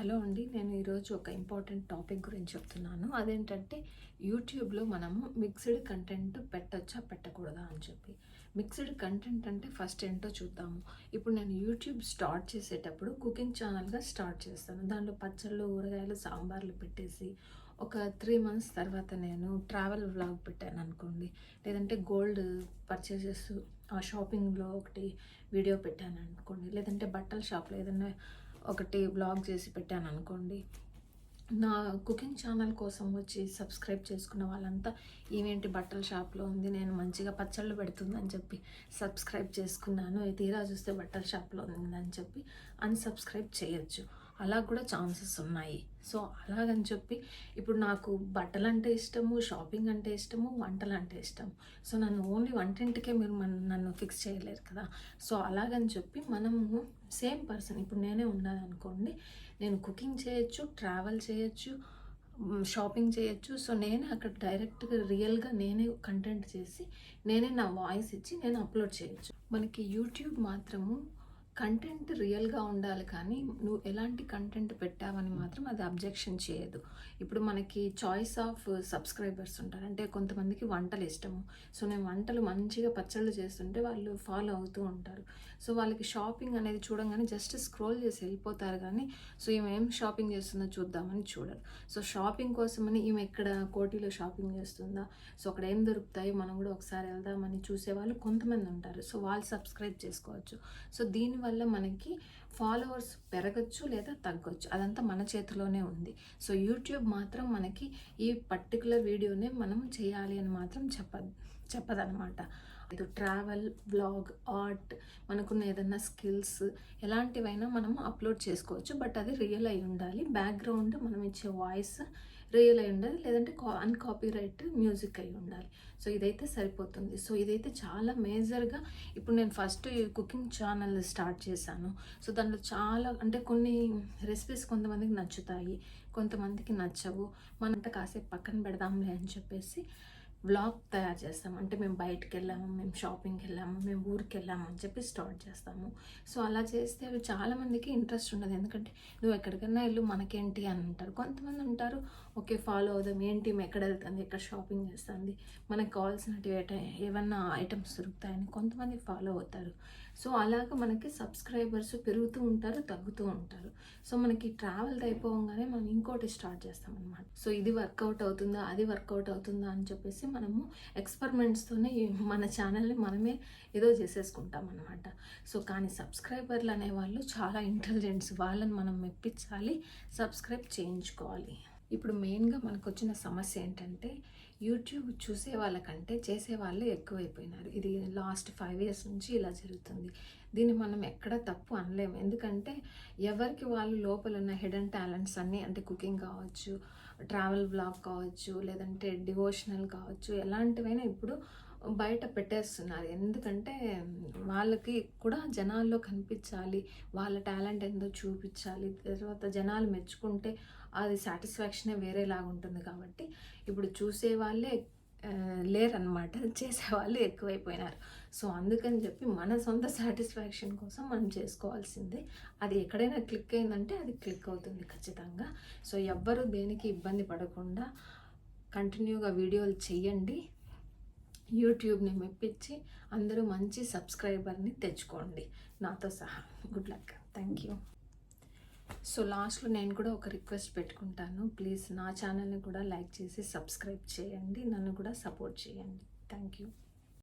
Hello అండి నేను ఈరోజు ఒక ఇంపార్టెంట్ టాపిక్ గురించి చెప్తున్నాను. అదేంటంటే యూట్యూబ్లో మనము మిక్స్డ్ కంటెంట్ పెట్టచ్చా పెట్టకూడదా అని చెప్పి. మిక్స్డ్ కంటెంట్ అంటే ఫస్ట్ ఏంటో చూద్దాము. ఇప్పుడు నేను యూట్యూబ్ స్టార్ట్ చేసేటప్పుడు కుకింగ్ ఛానల్గా స్టార్ట్ చేస్తాను. దాంట్లో పచ్చళ్ళు ఊరగాయలు సాంబార్లు పెట్టేసి ఒక త్రీ మంత్స్ తర్వాత నేను ట్రావెల్ వ్లాగ్ పెట్టాను అనుకోండి. లేదంటే గోల్డ్ పర్చేసెస్ ఆ షాపింగ్లో ఒకటి వీడియో పెట్టాను అనుకోండి. లేదంటే బట్టల షాప్లో ఏదైనా ఒకటి బ్లాగ్ చేసి పెట్టాను అనుకోండి. నా కుకింగ్ ఛానల్ కోసం వచ్చి సబ్స్క్రైబ్ చేసుకున్న వాళ్ళంతా ఈవేంటి బట్టల షాప్లో ఉంది నేను మంచిగా పచ్చళ్ళు పెడుతుందని చెప్పి సబ్స్క్రైబ్ చేసుకున్నాను తీరా చూస్తే బట్టల షాప్లో ఉందని చెప్పి అన్సబ్స్క్రైబ్ చేయొచ్చు. అలా కూడా ఛాన్సెస్ ఉన్నాయి. సో అలాగని చెప్పి ఇప్పుడు నాకు బట్టలు అంటే ఇష్టము షాపింగ్ అంటే ఇష్టము వంటలు అంటే ఇష్టం సో నన్ను ఓన్లీ వంటింటికే మీరు మన నన్ను ఫిక్స్ చేయలేరు కదా. సో అలాగని చెప్పి మనము సేమ్ పర్సన్ ఇప్పుడు నేనే ఉన్నాను అనుకోండి నేను కుకింగ్ చేయొచ్చు ట్రావెల్ చేయొచ్చు షాపింగ్ చేయొచ్చు. సో నేనే అక్కడ డైరెక్ట్గా రియల్గా నేనే కంటెంట్ చేసి నేనే నా వాయిస్ ఇచ్చి నేను అప్లోడ్ చేయొచ్చు. మనకి యూట్యూబ్ మాత్రము కంటెంట్ రియల్గా ఉండాలి కానీ నువ్వు ఎలాంటి కంటెంట్ పెట్టావని మాత్రం అది అబ్జెక్షన్ చేయదు. ఇప్పుడు మనకి చాయిస్ ఆఫ్ సబ్స్క్రైబర్స్ ఉంటారు. అంటే కొంతమందికి వంటలు ఇష్టము. సో నేను వంటలు మంచిగా పచ్చళ్ళు చేస్తుంటే వాళ్ళు ఫాలో అవుతూ ఉంటారు. సో వాళ్ళకి షాపింగ్ అనేది చూడంగానే జస్ట్ స్క్రోల్ చేసి వెళ్ళిపోతారు కానీ సో ఈమె ఏం షాపింగ్ చేస్తుందో చూద్దామని చూడరు సో షాపింగ్ కోసమని ఈమె ఎక్కడ కోటిలో షాపింగ్ చేస్తుందా? సో అక్కడ ఏం దొరుకుతాయి? మనం కూడా ఒకసారి వెళ్దామని చూసేవాళ్ళు కొంతమంది ఉంటారు. సో వాళ్ళు సబ్స్క్రైబ్ చేసుకోవచ్చు. సో దీనివల్ల వల్ల మనకి ఫాలోవర్స్ పెరగచ్చు లేదా తగ్గొచ్చు. అదంతా మన చేతిలోనే ఉంది. సో యూట్యూబ్ మాత్రం మనకి ఈ పర్టికులర్ వీడియోనే మనం చేయాలి అని మాత్రం చెప్ప చెప్పదనమాట. ఇది ట్రావెల్ బ్లాగ్ ఆర్ట్ మనకున్న ఏదైనా స్కిల్స్ ఎలాంటివైనా మనం అప్లోడ్ చేసుకోవచ్చు. బట్ అది రియల్ అయి ఉండాలి. బ్యాక్గ్రౌండ్ మనం ఇచ్చే వాయిస్ రియల్ అయి ఉండాలి లేదంటే కా అన్కాపీరైట్ మ్యూజిక్ అయి ఉండాలి. సో ఇదైతే సరిపోతుంది. సో ఇదైతే చాలా మేజర్గా ఇప్పుడు నేను ఫస్ట్ కుకింగ్ ఛానల్ స్టార్ట్ చేశాను. సో దాంట్లో చాలా అంటే కొన్ని రెసిపీస్ కొంతమందికి నచ్చుతాయి కొంతమందికి నచ్చవు. మనంతా కాసేపు పక్కన పెడదాంలే అని చెప్పేసి వ్లాగ్ తయారు చేస్తాము. అంటే మేము బయటకు వెళ్ళాము మేము షాపింగ్కి వెళ్ళాము మేము ఊరికి వెళ్ళాము అని చెప్పి స్టార్ట్ చేస్తాము. సో అలా చేస్తే అవి చాలామందికి ఇంట్రెస్ట్ ఉండదు. ఎందుకంటే నువ్వు ఎక్కడికైనా వెళ్ళు మనకేంటి అని అంటారు. కొంతమంది ఉంటారు ఓకే ఫాలో అవుదాం. ఏంటి? ఎక్కడ వెళ్తుంది? ఎక్కడ షాపింగ్ చేస్తుంది? మనకు కావాల్సినవి ఏమన్నా ఐటమ్స్ దొరుకుతాయని కొంతమంది ఫాలో అవుతారు. సో అలాగ మనకి సబ్స్క్రైబర్స్ పెరుగుతూ ఉంటారు తగ్గుతూ ఉంటారు. సో మనకి ట్రావెల్ అయిపోగానే మనం ఇంకోటి స్టార్ట్ చేస్తాం అనమాట సో ఇది వర్కౌట్ అవుతుందా అది వర్కౌట్ అవుతుందా అని చెప్పేసి మనము ఎక్స్పెరిమెంట్స్తోనే మన ఛానల్ని మనమే ఏదో చేసేసుకుంటాం అనమాట సో కానీ సబ్స్క్రైబర్లు అనేవాళ్ళు చాలా ఇంటెలిజెంట్స్. వాళ్ళని మనం మెప్పించాలి సబ్స్క్రైబ్ చేయించుకోవాలి. ఇప్పుడు మెయిన్గా మనకు వచ్చిన సమస్య ఏంటంటే యూట్యూబ్ చూసే వాళ్ళకంటే చేసే వాళ్ళే ఎక్కువైపోయినారు. ఇది లాస్ట్ ఫైవ్ ఇయర్స్ నుంచి ఇలా జరుగుతుంది. దీన్ని మనం ఎక్కడ తప్పు అనలేము. ఎందుకంటే ఎవరికి వాళ్ళు లోపల ఉన్న హిడెన్ టాలెంట్స్ అన్నీ అంటే కుకింగ్ కావచ్చు ట్రావెల్ బ్లాగ్ కావచ్చు లేదంటే డివోషనల్ కావచ్చు ఎలాంటివైనా ఇప్పుడు బయట పెట్టేస్తున్నారు. ఎందుకంటే వాళ్ళకి కూడా జనాల్లో కనిపించాలి వాళ్ళ టాలెంట్ ఏందో చూపించాలి. తర్వాత జనాలు మెచ్చుకుంటే అది సాటిస్ఫాక్షనే వేరేలాగా ఉంటుంది కాబట్టి ఇప్పుడు చూసే వాళ్ళే లేరనమాట చేసేవాళ్ళు ఎక్కువైపోయినారు. సో అందుకని చెప్పి మన సొంత సాటిస్ఫాక్షన్ కోసం మనం చేసుకోవాల్సిందే. అది ఎక్కడైనా క్లిక్ అయిందంటే అది క్లిక్ అవుతుంది ఖచ్చితంగా. సో ఎవ్వరూ దేనికి ఇబ్బంది పడకుండా కంటిన్యూగా వీడియోలు చేయండి యూట్యూబ్ని మెప్పించి అందరూ మంచి సబ్స్క్రైబర్ని తెచ్చుకోండి. నాతో సహా. Good luck thank you so లాస్ట్లో నేను కూడా ఒక రిక్వెస్ట్ పెట్టుకుంటాను. ప్లీజ్ నా ఛానల్ని కూడా లైక్ చేసి సబ్స్క్రైబ్ చేయండి. నన్ను కూడా సపోర్ట్ చేయండి. Thank you